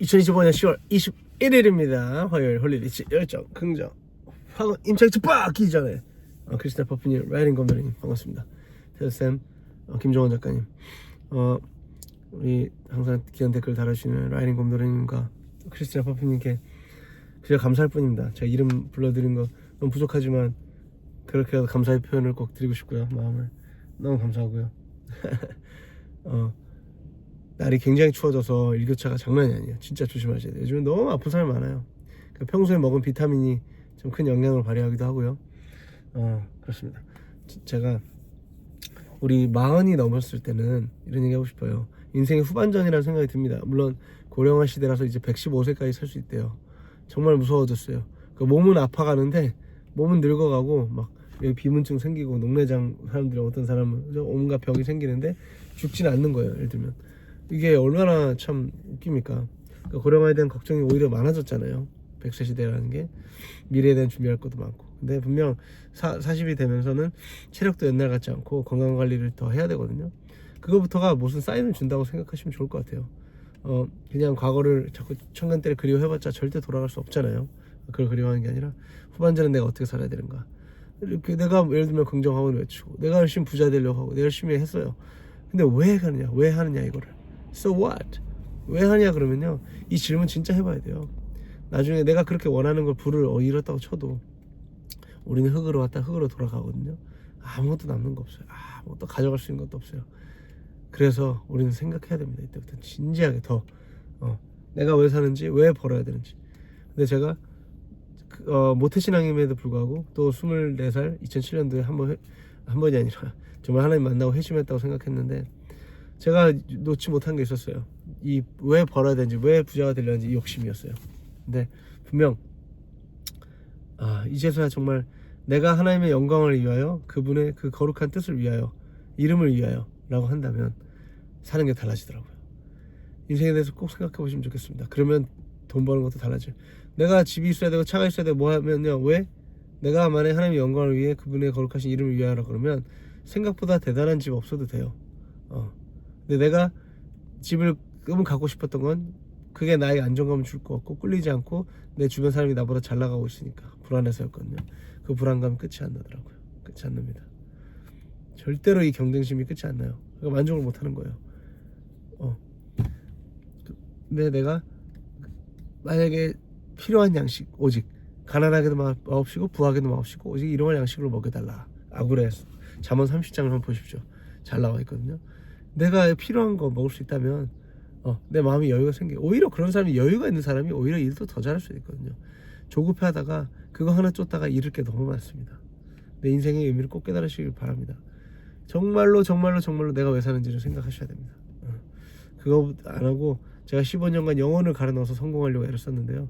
2025년 10월 21일입니다. 화요일 홀리리치 열정 긍정 화가 임차기치 빡 끼기 전에 어, 크리스탈 퍼프님 라이딩 검도님 반갑습니다. 테드쌤 어, 김종원 작가님 어, 우리 항상 귀한 댓글 달아주시는 라이딩 검도님과 크리스탈 퍼프님께 그저 감사할 뿐입니다. 제가 이름 불러드린 거 너무 부족하지만 그렇게라도 감사의 표현을 꼭 드리고 싶고요. 마음을 너무 감사하고요. 어, 날이 굉장히 추워져서 일교차가 장난이 아니에요. 진짜 조심하셔야 돼요. 요즘은 너무 아픈 사람이 많아요. 그 평소에 먹은 비타민이 좀 큰 영향을 발휘하기도 하고요. 어, 그렇습니다. 지- 제가 우리 마흔이 넘었을 때는 이런 얘기 하고 싶어요. 인생의 후반전이라는 생각이 듭니다. 물론 고령화 시대라서 이제 115세까지 살 수 있대요. 정말 무서워졌어요. 그 몸은 아파가는데 몸은 늙어가고 막 여기 비문증 생기고 녹내장 사람들이 어떤 사람은? 온갖 병이 생기는데 죽지는 않는 거예요. 예를 들면 이게 얼마나 참 웃깁니까? 그러니까 고령화에 대한 걱정이 오히려 많아졌잖아요. 100세 시대라는 게 미래에 대한 준비할 것도 많고. 근데 분명 사, 40이 되면서는 체력도 옛날 같지 않고 건강 관리를 더 해야 되거든요. 그거부터가 무슨 사인을 준다고 생각하시면 좋을 것 같아요. 어, 그냥 과거를 자꾸 청간 때를 그리워해봤자 절대 돌아갈 수 없잖아요. 그걸 그리워하는 게 아니라 후반전에 내가 어떻게 살아야 되는가. 이렇게 내가 예를 들면 긍정학원을 외치고 내가 열심히 부자 되려고 하고 내가 열심히 했어요. 근데 왜 하느냐? 왜 하느냐 이거를. So what? 왜 하냐 그러면요. 이 질문 진짜 해봐야 돼요. 나중에 내가 그렇게 원하는 걸 불을 어, 잃었다고 쳐도 우리는 흙으로 왔다 흙으로 돌아가거든요. 아무것도 남는 거 없어요. 아무것도 가져갈 수 있는 것도 없어요. 그래서 우리는 생각해야 됩니다. 이때부터 진지하게 더 어, 내가 왜 사는지 왜 벌어야 되는지. 근데 제가 그, 어, 모태신앙임에도 불구하고 또 24살 2007년도에 한번 회- 한 번이 아니라 정말 하나님 만나고 회심했다고 생각했는데 제가 놓지 못한 게 있었어요. 이 왜 벌어야 되는지 왜 부자가 되려는지 이 욕심이었어요. 근데 분명 아 이제서야 정말 내가 하나님의 영광을 위하여 그분의 그 거룩한 뜻을 위하여 이름을 위하여라고 한다면 사는 게 달라지더라고요. 인생에 대해서 꼭 생각해 보시면 좋겠습니다. 그러면 돈 버는 것도 달라져요. 내가 집이 있어야 되고 차가 있어야 되고 뭐 하면요 왜 내가 만약 하나님의 영광을 위해 그분의 거룩하신 이름을 위하여 그러면 생각보다 대단한 집 없어도 돼요. 어. 근데 내가 집을 꿈을 갖고 싶었던 건 그게 나의 안정감을 줄 것 같고 꿀리지 않고 내 주변 사람이 나보다 잘 나가고 있으니까 불안해서였거든요. 그 불안감 끝이 안 나더라고요. 끝이 안 납니다. 절대로 이 경쟁심이 끝이 안 나요. 그러니까 만족을 못 하는 거예요. 어. 근데 내가 만약에 필요한 양식 오직 가난하게도 마- 마옵시고 부하게도 마옵시고 오직 이러한 양식으로 먹여달라. 아구레 잠언 30장을 한번 보십시오. 잘 나와 있거든요. 내가 필요한 거 먹을 수 있다면 어, 내 마음이 여유가 생겨. 오히려 그런 사람이 여유가 있는 사람이 오히려 일도 더 잘할 수 있거든요. 조급해하다가 그거 하나 쫓다가 잃을 게 너무 많습니다. 내 인생의 의미를 꼭 깨달으시길 바랍니다. 정말로 정말로 정말로 내가 왜 사는지를 생각하셔야 됩니다. 어. 그거 안 하고 제가 15년간 영혼을 갈아 넣어서 성공하려고 애를 썼는데요.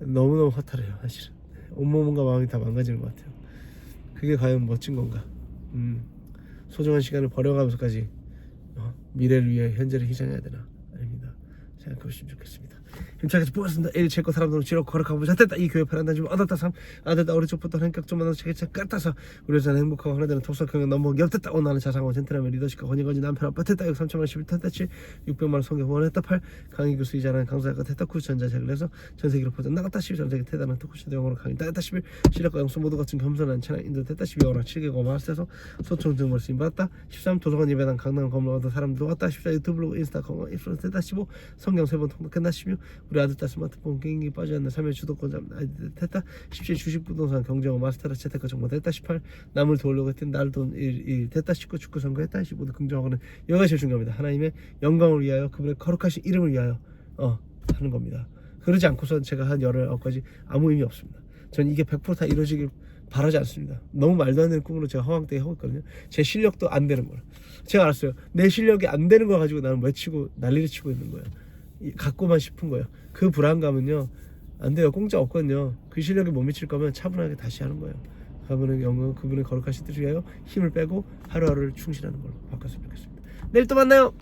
너무너무 허탈해요, 사실은. 온몸과 마음이 다 망가지는 것 같아요. 그게 과연 멋진 건가? 음, 소중한 시간을 버려가면서까지 어, 미래를 위해 현재를 희생해야 되나? 아닙니다. 생각해 보시면 좋겠습니다. 힘차게 뽑았습니다. 일 제거 사람들은 지로 걸어가고 잘됐다. 이 교회 편한다 좀 얻었다 삼 아들다 우리 쪽부터 현격 좀 만나서 제게 깎아서 우리 회사는 행복하고 하나 되는 독서 경영 넘어 옆됐다. 오 나는 자상하고 젠틀하면 리더십과 권위까지 남편 아빠 됐다. 6 3천만 11 됐다 7 600만 원 성경 후원했다 8 강의 교수 이자라는 강사가 됐다 9 전자책을 해서 전 세계로 퍼져 나갔다 10 전세계 대단한 토크쇼 영어로 강의 됐다 11 실력과 영수 모두 같은 겸손한 찬양 인도 됐다 12 영어랑 7개국 마스터에서 소총 등을 쓰임 받았다 13 도서관 예배당 강남 건물 얻어 사람들 왔다 14 유튜브 블로그 인스타 건강 인플루언서 됐다 15 성경 세번 통독했다 16 우리 아들 딸 스마트폰 게임기 빠져 않는 삶의 주도권 잡는 아이들 됐다 17 주식 부동산 경제원 마스터라 채택과 정보 됐다 18 남을 도우려고 했던 날돈 1, 1 됐다 19 축구 선거 했다 15 긍정하고는 여기가 제일 중요합니다 하나님의 영광을 위하여 그분의 거룩하신 이름을 위하여 어 하는 겁니다 그러지 않고선 제가 한 열흘 아홉까지 아무 의미 없습니다 전 이게 100%다 이루어지길 바라지 않습니다. 너무 말도 안 되는 꿈으로 제가 허황 때 하고 있거든요. 제 실력도 안 되는 거라. 제가 알았어요. 내 실력이 안 되는 거 가지고 나는 외치고 난리를 치고 있는 거예요. 이- 갖고만 싶은 거예요. 그 불안감은요. 안 돼요. 공짜 없거든요. 그 실력에 못 미칠 거면 차분하게 다시 하는 거예요. 그분의 영광, 그분의 거룩하신 뜻을 위하여 힘을 빼고 하루하루를 충실하는 걸로 바꿨으면 좋겠습니다. 내일 또 만나요.